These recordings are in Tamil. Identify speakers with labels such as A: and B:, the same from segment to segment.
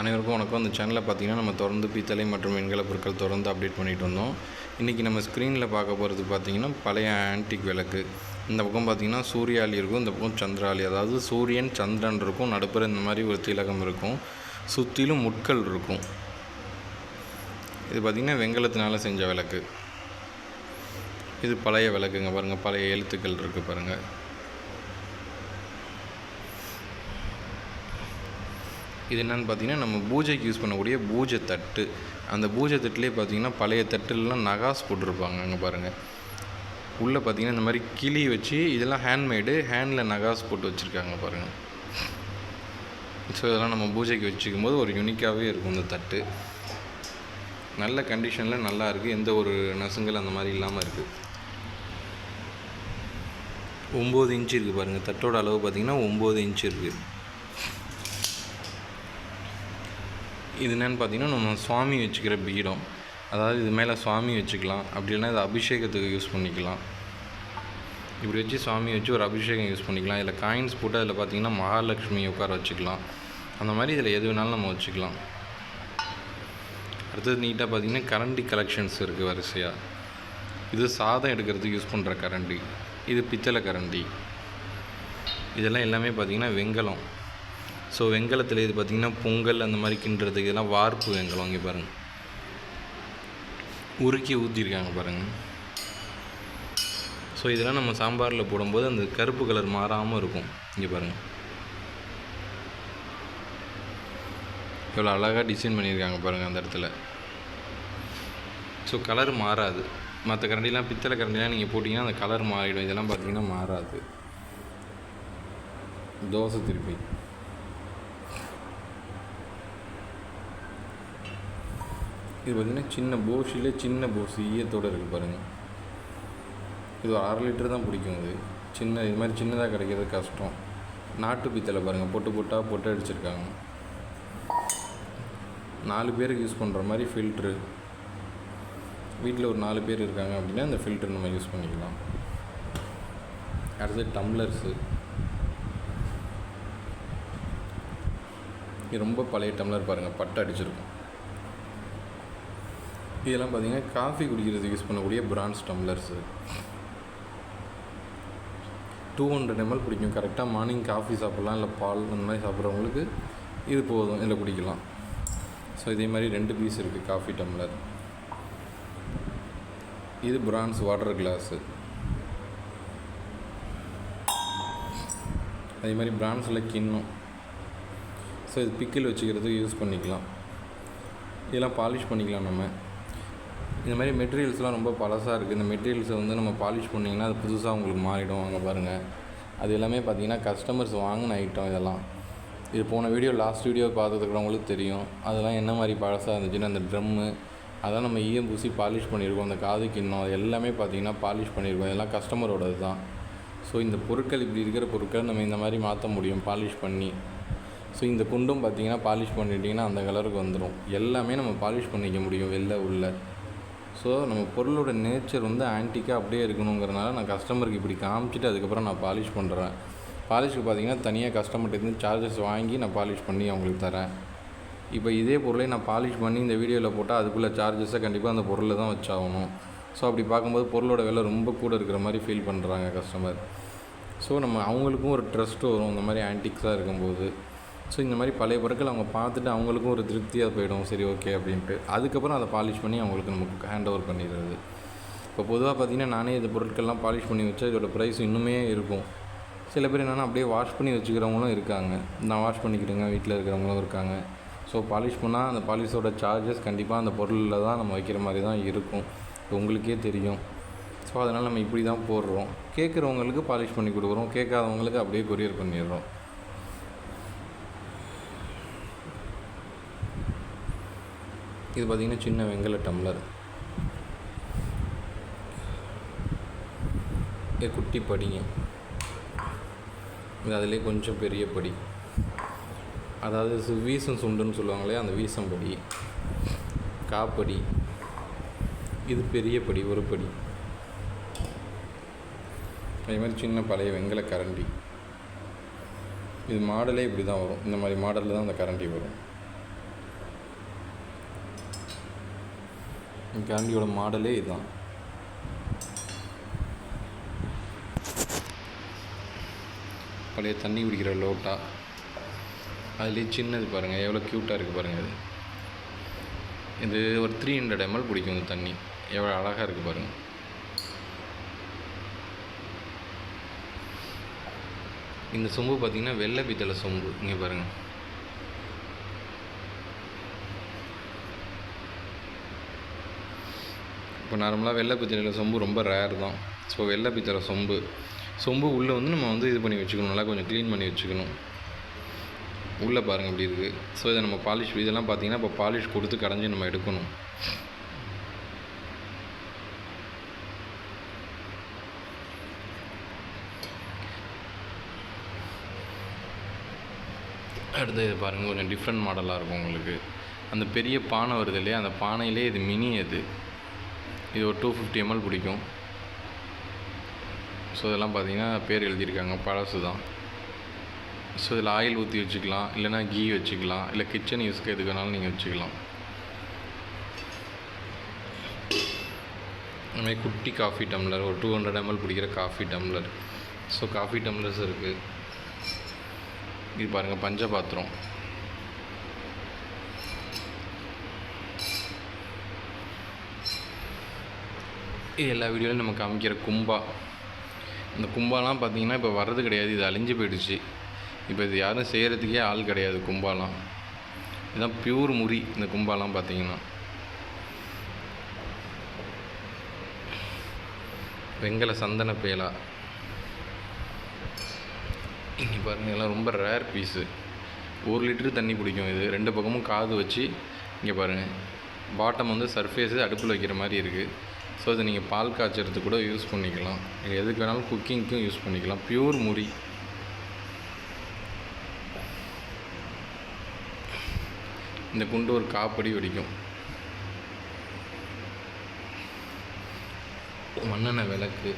A: அனைவருக்கும் வணக்கம். அந்த சேனலில் பார்த்தீங்கன்னா நம்ம தொடர்ந்து பித்தளை மற்றும் வெண்கல பொருட்கள் தொடர்ந்து அப்டேட் பண்ணிட்டு வந்தோம். இன்றைக்கி நம்ம ஸ்க்ரீனில் பார்க்க போகிறது பார்த்தீங்கன்னா பழைய ஆன்டிக் விளக்கு. இந்த பக்கம் பார்த்தீங்கன்னா சூரியாலி இருக்கும் இந்த பக்கம் சந்திராலி அதாவது சூரியன் சந்திரன் இருக்கும் நடுப்புற இந்த மாதிரி ஒரு திலகம் இருக்கும். சுற்றிலும் முட்கள் இருக்கும். இது பார்த்திங்கன்னா வெங்கலத்தினால் செஞ்ச விளக்கு. இது பழைய விளக்குங்க பாருங்கள் பழைய எழுத்துக்கள் இருக்குது பாருங்கள் இது என்னென்னு பார்த்தீங்கன்னா நம்ம பூஜைக்கு யூஸ் பண்ணக்கூடிய பூஜை தட்டு. அந்த பூஜை தட்டுலேயே பார்த்தீங்கன்னா பழைய தட்டுலலாம் நகாஸ் போட்டிருப்பாங்க அங்கே பாருங்கள் உள்ளே பார்த்தீங்கன்னா இந்த மாதிரி கிளி வச்சு இதெல்லாம் ஹேண்ட்மேடு ஹேண்டில் நகாஸ் போட்டு வச்சுருக்காங்க பாருங்கள் ஸோ இதெல்லாம் நம்ம பூஜைக்கு வச்சுக்கும் போது ஒரு யூனிக்காகவே இருக்கும் இந்த தட்டு. நல்ல கண்டிஷனில் நல்லா இருக்குது எந்த ஒரு நசுங்கல் அந்த மாதிரி இல்லாமல் இருக்குது ஒம்பது இன்ச்சு இருக்குது பாருங்கள் தட்டோட அளவு பார்த்திங்கன்னா ஒம்பது இன்ச்சு இருக்குது இது என்னென்னு பார்த்தீங்கன்னா நம்ம சுவாமி வச்சுக்கிற பீடம். அதாவது இது மேலே சுவாமி வச்சுக்கலாம். அப்படி இல்லைன்னா இது அபிஷேகத்துக்கு யூஸ் பண்ணிக்கலாம். இப்படி வச்சு சுவாமி வச்சு ஒரு அபிஷேகம் யூஸ் பண்ணிக்கலாம். இதில் காயின்ஸ் போட்டு அதில் பார்த்தீங்கன்னா மகாலட்சுமி உட்கார வச்சுக்கலாம். அந்த மாதிரி இதில் எது வேணாலும் நம்ம வச்சுக்கலாம். அடுத்தது நீட்டாக பார்த்தீங்கன்னா கரண்டி கலெக்ஷன்ஸ் இருக்குது வரிசையாக இது சாதம் எடுக்கிறதுக்கு யூஸ் பண்ணுற கரண்டி. இது பித்தளை கரண்டி. இதெல்லாம் எல்லாமே பார்த்திங்கன்னா வெங்கலம். ஸோ வெங்கலத்தில் இது பார்த்திங்கன்னா பொங்கல் அந்த மாதிரி கிண்டுறதுக்கு இதெல்லாம் வார்ப்பு வெங்கலம் இங்கே பாருங்கள் உருக்கி ஊற்றிருக்காங்க பாருங்கள் ஸோ இதெல்லாம் நம்ம சாம்பாரில் போடும்போது அந்த கருப்பு கலர் மாறாமல் இருக்கும். இங்கே பாருங்கள் எவ்வளோ அழகாக டிசைன் பண்ணியிருக்காங்க பாருங்கள் அந்த இடத்துல. ஸோ கலர் மாறாது. மற்ற கரண்டிலாம் பித்தளை கரண்டிலாம் நீங்கள் போட்டிங்கன்னா அந்த கலர் மாறிடும். இதெல்லாம் பார்த்தீங்கன்னா மாறாது. தோசை திருப்பி. இது பார்த்திங்கன்னா சின்ன போஷில் சின்ன போஸ் ஈயத்தோடு இருக்குது பாருங்கள் இது ஒரு அரை லிட்டர் தான் பிடிக்கும் இது சின்ன இது மாதிரி சின்னதாக கிடைக்கிறது கஷ்டம். நாட்டு பித்தளை பாருங்கள் பொட்டு பொட்டாக பொட்டு அடிச்சிருக்காங்க. நாலு பேருக்கு யூஸ் பண்ணுற மாதிரி ஃபில்ட்ரு வீட்டில் ஒரு நாலு பேர் இருக்காங்க அப்படின்னா அந்த ஃபில்ட்ரு நம்ம யூஸ் பண்ணிக்கலாம். அடுத்தது டம்ளர்ஸு இது ரொம்ப பழைய டம்ளர் பாருங்கள் பட்டை அடிச்சிருக்கும். இதெல்லாம் பார்த்தீங்கன்னா காஃபி குடிக்கிறதுக்கு யூஸ் பண்ணக்கூடிய bronze tumblers two hundred ml பிடிக்கும் கரெக்டாக மார்னிங் காஃபி சாப்பிட்லாம். இல்லை பால் அந்த மாதிரி சாப்பிட்றவங்களுக்கு இது போதும். இதில் குடிக்கலாம். ஸோ இதே மாதிரி ரெண்டு பீஸ் இருக்குது காஃபி டம்ளர் இது பிரான்ஸ் வாட்டர் கிளாஸு அதே மாதிரி பிரான்ஸில் கிண்ணம். ஸோ இது பிக்கில் வச்சுக்கிறதுக்கு யூஸ் பண்ணிக்கலாம். இதெல்லாம் பாலிஷ் பண்ணிக்கலாம் நம்ம. இந்த மாதிரி மெட்டீரியல்ஸ்லாம் ரொம்ப பழசாக இருக்குது இந்த மெட்டீரியல்ஸை வந்து நம்ம பாலிஷ் பண்ணிங்கன்னா அது புதுசாக உங்களுக்கு மாறிடும் அங்கே பாருங்கள் அது எல்லாமே பார்த்திங்கன்னா கஸ்டமர்ஸ் வாங்கின ஐட்டம் இதெல்லாம். இது போன வீடியோ லாஸ்ட் வீடியோ பார்த்துருக்கிறவங்களுக்கு தெரியும். அதெல்லாம் என்ன மாதிரி பழசாக இருந்துச்சுன்னா அந்த ட்ரம்மு அதெல்லாம் நம்ம ஈயம் பூசி பாலிஷ் பண்ணியிருக்கோம். அந்த காது கிண்ணம் அது எல்லாமே பார்த்திங்கன்னா பாலிஷ் பண்ணியிருக்கோம். இதெல்லாம் கஸ்டமரோடது தான். ஸோ இந்த பொருட்கள் இப்படி இருக்கிற பொருட்கள் நம்ம இந்த மாதிரி மாற்ற முடியும் பாலிஷ் பண்ணி. ஸோ இந்த குண்டும் பார்த்திங்கன்னா பாலிஷ் பண்ணிட்டிங்கன்னா அந்த கலருக்கு வந்துடும் எல்லாமே நம்ம பாலிஷ் பண்ணிக்க முடியும் வெளில உள்ள. ஸோ நம்ம பொருளோட நேச்சர் வந்து ஆன்டிக்காக அப்படியே இருக்கணுங்கிறனால நான் கஸ்டமருக்கு இப்படி காமிச்சிட்டு அதுக்கப்புறம் நான் பாலிஷ் பண்ணுறேன் பாலிஷ்க்கு பார்த்தீங்கன்னா தனியாக கஸ்டமர்கிட்டேருந்து சார்ஜஸ் வாங்கி நான் பாலிஷ் பண்ணி அவங்களுக்கு தரேன். இப்போ இதே பொருளை நான் பாலிஷ் பண்ணி இந்த வீடியோவில் போட்டால் அதுக்குள்ளே சார்ஜஸை கண்டிப்பாக அந்த பொருளில் தான் வச்சாகணும். ஸோ அப்படி பார்க்கும்போது பொருளோட விலை ரொம்ப கூட இருக்கிற மாதிரி ஃபீல் பண்ணுறாங்க கஸ்டமர் ஸோ நம்ம அவங்களுக்கும் ஒரு ட்ரஸ்ட் வரும். இந்த மாதிரி ஆன்டிக்ஸாக இருக்கும்போது. ஸோ இந்த மாதிரி பழைய பொருட்கள் அவங்க பார்த்துட்டு அவங்களுக்கும் ஒரு திருப்தியாக போயிடும். சரி ஓகே அப்படின்ட்டு. அதுக்கப்புறம் அதை பாலிஷ் பண்ணி அவங்களுக்கு நமக்கு ஹேண்ட் ஓவர் பண்ணிடுறது. இப்போ பொதுவாக பார்த்திங்கன்னா நானே இந்த பொருட்கள்லாம் பாலிஷ் பண்ணி வச்சா இதோட ப்ரைஸ் இன்னுமே இருக்கும். சில பேர் என்னென்னா அப்படியே வாஷ் பண்ணி வச்சுக்கிறவங்களும் இருக்காங்க. நான் வாஷ் பண்ணிக்கிட்டுங்க வீட்டில் இருக்கிறவங்களும் இருக்காங்க. ஸோ பாலிஷ் பண்ணால் அந்த பாலிஷோட சார்ஜஸ் கண்டிப்பாக அந்த பொருளில் தான் நம்ம வைக்கிற மாதிரி தான் இருக்கும். உங்களுக்கே தெரியும். ஸோ அதனால் நம்ம இப்படி தான் போடுறோம். கேட்குறவங்களுக்கு பாலிஷ் பண்ணி கொடுக்குறோம். கேட்காதவங்களுக்கு அப்படியே கொரியர் பண்ணிடுறோம். இது பார்த்திங்கன்னா சின்ன வெங்கல டம்ளர். குட்டி படிங்க. இது அதிலே கொஞ்சம் பெரிய படி. அதாவது சு- வீசம் சுண்டுன்னு சொல்லுவாங்களே அந்த வீசம் படி. காப்படி. இது பெரிய படி ஒரு படி. அதே மாதிரி சின்ன பழைய வெங்கல கரண்டி. இது மாடலே இப்படி தான் வரும். இந்த மாதிரி மாடலில் தான் அந்த கரண்டி வரும். கேண்டியோட மாடலே இதுதான். பழைய தண்ணி குடிக்கிற லோட்டா. அதுலேயே சின்னது பாருங்கள் எவ்வளோ க்யூட்டாக இருக்குது பாருங்கள் இது. இது ஒரு த்ரீ ஹண்ட்ரட் எம்எல் பிடிக்கும் இந்த தண்ணி. எவ்வளோ அழகாக இருக்குது பாருங்கள் இந்த சொம்பு பார்த்திங்கன்னா வெள்ளை பித்தளை சொம்பு. இங்கே பாருங்கள் இப்போ நார்மலாக வெள்ளை பித்தளையில் சொம்பு ரொம்ப ரேர் தான். ஸோ வெள்ளை பித்தளை சொம்பு. சொம்பு உள்ளே வந்து நம்ம வந்து இது பண்ணி வச்சுக்கணும். நல்லா கொஞ்சம் க்ளீன் பண்ணி வச்சுக்கணும். உள்ளே பாருங்கள் இப்படி இருக்குது ஸோ இதை நம்ம பாலிஷ் இதெல்லாம் பார்த்தீங்கன்னா இப்போ பாலிஷ் கொடுத்து கடைஞ்சி நம்ம எடுக்கணும். அடுத்து இது பாருங்கள் கொஞ்சம் டிஃப்ரெண்ட் மாடலாக இருக்கும் உங்களுக்கு. அந்த பெரிய பானை வருது இல்லையா? அந்த பானையிலே இது மினி அது. இது ஒரு டூ ஃபிஃப்டி எம்எல் பிடிக்கும். ஸோ இதெல்லாம் பார்த்திங்கன்னா பேர் எழுதியிருக்காங்க. பழசு தான். ஸோ இதில் ஆயில் ஊற்றி வச்சுக்கலாம். இல்லைனா கீ வச்சுக்கலாம். இல்லை கிச்சன் யூஸ்க்கு எதுக்கு வேணாலும் நீங்கள் வச்சுக்கலாம். அதுமாதிரி குட்டி காஃபி டம்ளர். ஒரு டூ ஹண்ட்ரட் எம்எல் பிடிக்கிற coffee tumbler. So coffee tumblers இருக்குது இது பாருங்கள் பஞ்ச பாத்திரம் இது எல்லா வீடியோலையும் நம்ம காமிக்கிற கும்பா. இந்த கும்பாலாம் பார்த்தீங்கன்னா இப்போ வர்றது கிடையாது இது அழிஞ்சு போயிடுச்சு. இப்போ இது யாரும் செய்கிறதுக்கே ஆள் கிடையாது கும்பாலாம். இதுதான் பியூர் முறி இந்த கும்பாலாம் பார்த்தீங்கன்னா. வெங்கல சந்தன பேலா. இங்கே பாருங்கள் எல்லாம் ரொம்ப ரேர் பீஸு ஒரு லிட்டரு தண்ணி பிடிக்கும் இது. ரெண்டு பக்கமும் காது வச்சு இங்கே பாருங்கள் பாட்டம் வந்து சர்ஃபேஸு அடுப்பில் வைக்கிற மாதிரி இருக்குது ஸோ அதை நீங்கள் பால் காய்ச்சறதுக்கு கூட யூஸ் பண்ணிக்கலாம். நீங்கள் எதுக்கு வேணாலும் குக்கிங்க்கும் யூஸ் பண்ணிக்கலாம். பியூர் முறி. இந்த குண்டு ஒரு காப்படி வெடிக்கும். மண்ணெண்ணெய் விளக்கு.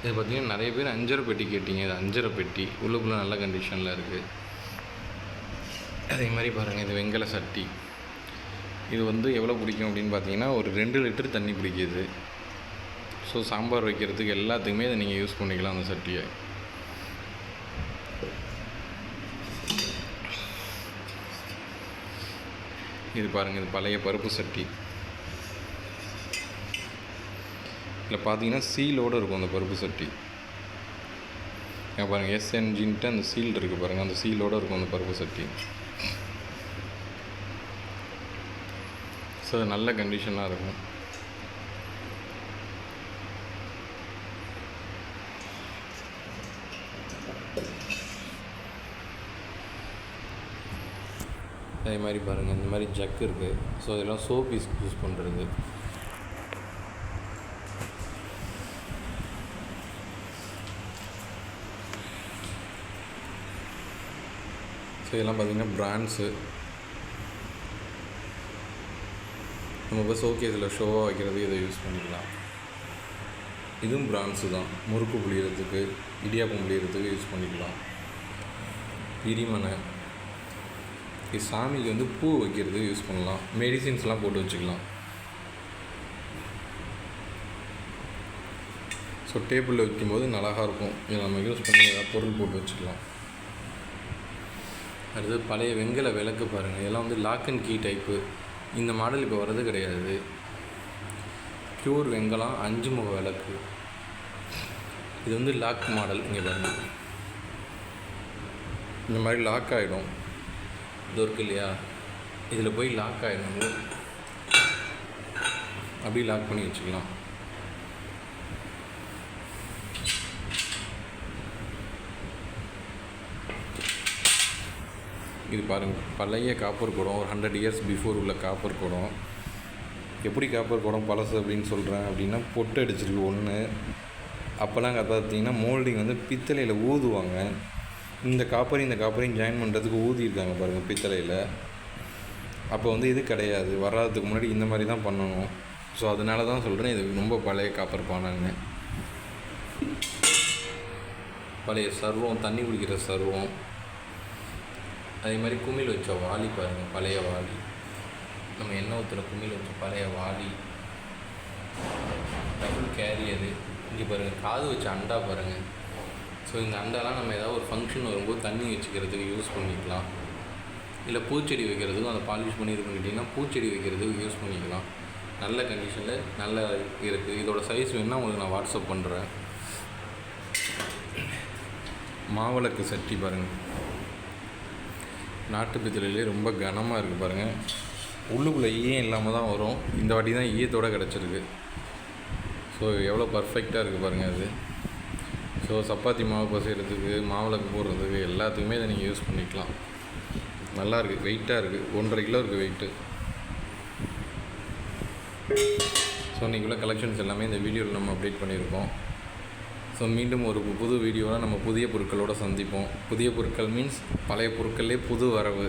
A: இது பார்த்தீங்கன்னா நிறைய பேர் அஞ்சரை பெட்டி கேட்டிங்க. இது அஞ்சரை பெட்டி. உள்ளுக்குள்ளே நல்ல கண்டிஷனில் இருக்குது அதே மாதிரி பாருங்கள் இது வெங்கல சட்டி. இது வந்து எவ்வளோ பிடிக்கும் அப்படின்னு பார்த்தீங்கன்னா ஒரு ரெண்டு லிட்டர் தண்ணி பிடிக்குது. ஸோ சாம்பார் வைக்கிறதுக்கு எல்லாத்துக்குமே இதை நீங்கள் யூஸ் பண்ணிக்கலாம் அந்த சட்டியை. இது பாருங்கள் இது பழைய பருப்பு சட்டி. இதில் பார்த்தீங்கன்னா சீலோடு இருக்கும் அந்த பருப்பு சட்டி. ஏன் பாருங்கள் எஸ்என்ஜின்ட்டு அந்த சீல் இருக்குது பாருங்கள் அந்த சீலோடு இருக்கும் அந்த பருப்பு சட்டி. ஸோ அது நல்ல கண்டிஷனாக இருக்கும். அதே மாதிரி பாருங்கள் இந்த மாதிரி ஜக் இருக்குது ஸோ இதெல்லாம் சோப் யூஸ் யூஸ் பண்ணுறது ஸோ இதெல்லாம் பார்த்தீங்கன்னா பிராண்ட்ஸு நம்ம இப்போ ஷோகேஸில் ஷோவாக வைக்கிறது இதை யூஸ் பண்ணிக்கலாம். இதுவும் பிராண்ட்ஸு தான். முறுக்கு புளியறதுக்கு இடியாப்பம் புளியறதுக்கு யூஸ் பண்ணிக்கலாம். இடிமனை இது சாமிக்கு வந்து பூ வைக்கிறது யூஸ் பண்ணலாம். மெடிசின்ஸ்லாம் போட்டு வச்சுக்கலாம். ஸோ டேபிளில் வைக்கும்போது அழகாக இருக்கும். இதை நம்ம யூஸ் பண்ணி ஏதாவது பொருள் போட்டு வச்சுக்கலாம். அடுத்து பழைய வெங்கல விளக்கு பாருங்கள் இதெல்லாம் வந்து லாக் அண்ட் கீ டைப்பு இந்த மாடல் இப்போ வர்றது கிடையாது. ப்யூர் வெங்கலம் அஞ்சு முக விளக்கு. இது வந்து லாக் மாடல் இங்கே பாருங்கள் இந்த மாதிரி லாக் ஆகிடும் இது இருக்கு இல்லையா? இதில் போய் லாக் ஆகிடும் அப்படியே லாக் பண்ணி வச்சுக்கலாம். இது பாருங்கள் பழைய காப்பர் குடம் ஒரு ஹண்ட்ரட் இயர்ஸ் பிஃபோர் உள்ள காப்பர் குடம். எப்படி காப்பர் குடம் பழசு அப்படின்னு சொல்கிறேன் அப்படின்னா பொட்டு அடிச்சிருக்கு ஒன்று அப்போல்லாம் பார்த்தீங்கன்னா மோல்டிங் வந்து பித்தளையில் ஊதுவாங்க. இந்த காப்பரையும் இந்த காப்பரையும் ஜாயின் பண்ணுறதுக்கு ஊதியிருக்காங்க பாருங்கள் பித்தளையில். அப்போ வந்து இது கிடையாது வராதுக்கு முன்னாடி இந்த மாதிரி தான் பண்ணணும். ஸோ அதனால தான் சொல்கிறேன் இது ரொம்ப பழைய காப்பர் பானைன்னு. பழைய சர்வம் தண்ணி குடிக்கிற சர்வம். அதே மாதிரி குமிழ் வச்ச வாளி பாருங்கள் பழைய வாளி நம்ம எண்ணெய் ஊற்றுற குமிழ் வச்ச பழைய வாளி டபுள் கேரியரு இங்கே பாருங்கள் காது வச்ச அண்டா பாருங்கள் ஸோ இந்த அண்டாலாம் நம்ம ஏதாவது ஒரு ஃபங்க்ஷன் வரும்போது தண்ணி வச்சுக்கிறதுக்கு யூஸ் பண்ணிக்கலாம். இல்லை பூச்செடி வைக்கிறதுக்கும் அதை பாலிஷ் பண்ணி இது பண்ணிட்டீங்கன்னா பூச்செடி வைக்கிறதுக்கு யூஸ் பண்ணிக்கலாம். நல்ல கண்டிஷனில் நல்ல இருக்குது இதோட சைஸ் வேணுன்னா உங்களுக்கு நான் வாட்ஸ்அப் பண்ணுறேன் மாவிளக்கு சட்டி பாருங்கள் நாட்டு பித்தளையிலே ரொம்ப கனமாக இருக்குது பாருங்கள் உள்ளுக்குள்ளே ஈயம் இல்லாமல் தான் வரும். இந்த வாட்டி தான் ஈயத்தோடு கிடச்சிருக்கு. ஸோ எவ்வளோ பர்ஃபெக்டாக இருக்குது பாருங்கள் அது. ஸோ சப்பாத்தி மாவு பசைகிறதுக்கு மாவிளக்கு போடுறதுக்கு எல்லாத்துக்குமே இதை நீங்கள் யூஸ் பண்ணிக்கலாம். நல்லா இருக்குது வெயிட்டாக இருக்குது ஒன்றரை கிலோ இருக்குது வெயிட்டு ஸோ இன்றைக்குள்ள கலெக்ஷன்ஸ் எல்லாமே இந்த வீடியோவில் நம்ம அப்டேட் பண்ணியிருக்கோம். ஸோ மீண்டும் ஒரு புது வீடியோவில் நம்ம புதிய பொருட்களோடு சந்திப்போம். புதிய பொருட்கள் மீன்ஸ் பழைய பொருட்களே புது வரவு.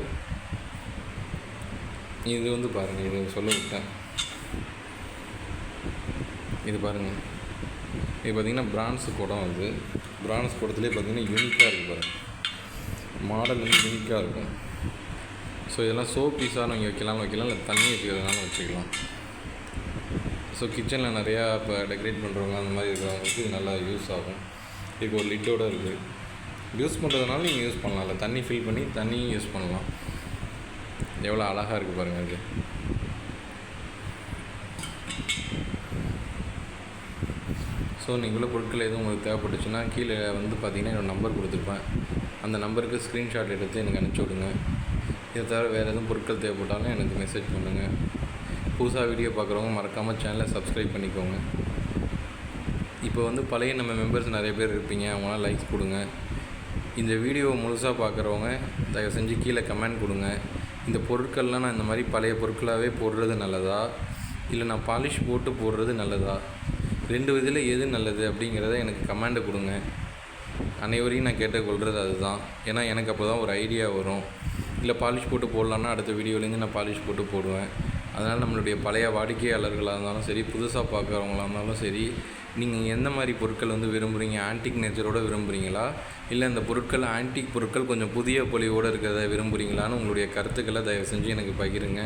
A: இது வந்து பாருங்கள் இது சொல்ல விட்டேன். இது பாருங்கள் இது பார்த்திங்கன்னா பிரான்ஸ் குடம் அது. பிரான்ஸ் குடத்துலேயே பார்த்திங்கன்னா யூனிக்காக இருக்குது பாருங்கள் மாடல் வந்து யூனிக்காக இருக்கும். ஸோ இதெல்லாம் சோப் பீஸாக நீங்கள் வைக்கலாம் வைக்கலாம் இல்லை தண்ணி வச்சுக்கிறதுனால வச்சுக்கலாம். ஸோ கிச்சனில் நிறையா இப்போ டெக்கரேட் பண்ணுறவங்க அந்த மாதிரி இருக்கிறவங்களுக்கு இது நல்லா யூஸ் ஆகும். இப்போ ஒரு லிட்டோட இருக்குது யூஸ் பண்ணுறதுனால நீங்கள் யூஸ் பண்ணலாம் இல்லை தண்ணி ஃபில் பண்ணி தண்ணியும் யூஸ் பண்ணலாம். எவ்வளோ அழகாக இருக்குது பாருங்கள் அது ஸோ நீங்களும் பொருட்கள் எதுவும் உங்களுக்கு தேவைப்பட்டுச்சுன்னா கீழே வந்து பார்த்தீங்கன்னா என்னோடய நம்பர் கொடுத்துருப்பேன். அந்த நம்பருக்கு ஸ்க்ரீன்ஷாட் எடுத்து எனக்கு அனுப்பிச்சி விடுங்க. இதை தவிர வேறு எதுவும் பொருட்கள் தேவைப்பட்டாலும் எனக்கு மெசேஜ் பண்ணுங்கள் புதுசாக வீடியோ பார்க்குறவங்க மறக்காமல் சேனலை சப்ஸ்கிரைப் பண்ணிக்கோங்க. இப்போ வந்து பழைய நம்ம மெம்பர்ஸ் நிறைய பேர் இருப்பீங்க அவங்களாம் லைக்ஸ் கொடுங்க. இந்த வீடியோவை முழுசாக பார்க்குறவங்க தயவு செஞ்சு கீழே கமெண்ட் கொடுங்க. இந்த பொருட்கள்லாம் நான் இந்த மாதிரி பழைய பொருட்களாகவே போடுறது நல்லதா? இல்லை நான் பாலிஷ் போட்டு போடுறது நல்லதா? ரெண்டு இதில் எது நல்லது அப்படிங்கிறத எனக்கு கமெண்டை கொடுங்க. அனைவரையும் நான் கேட்டுக்கொள்கிறது அதுதான். ஏன்னா எனக்கு அப்போ தான் ஒரு ஐடியா வரும். இல்லை பாலிஷ் போட்டு போடலான்னா அடுத்த வீடியோலேருந்து நான் பாலிஷ் போட்டு போடுவேன். அதனால் நம்மளுடைய பழைய வாடிக்கையாளர்களாக இருந்தாலும் சரி புதுசாக பார்க்குறவங்களா இருந்தாலும் சரி நீங்கள் எந்த மாதிரி பொருட்கள் வந்து விரும்புகிறீங்க ஆன்டிக் நேச்சரோடு விரும்புகிறீங்களா இல்லை இந்த பொருட்கள் ஆன்டிக் பொருட்கள் கொஞ்சம் புதிய பொலிவோடு இருக்கிறத விரும்புகிறீங்களான்னு உங்களுடைய கருத்துக்களை தயவு செஞ்சு எனக்கு பகிருங்க.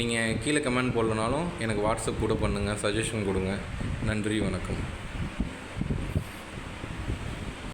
A: நீங்கள் கீழே கமெண்ட் போடலனாலும் எனக்கு வாட்ஸ்அப் கூட பண்ணுங்கள் சஜஷன் கொடுங்க. நன்றி வணக்கம்.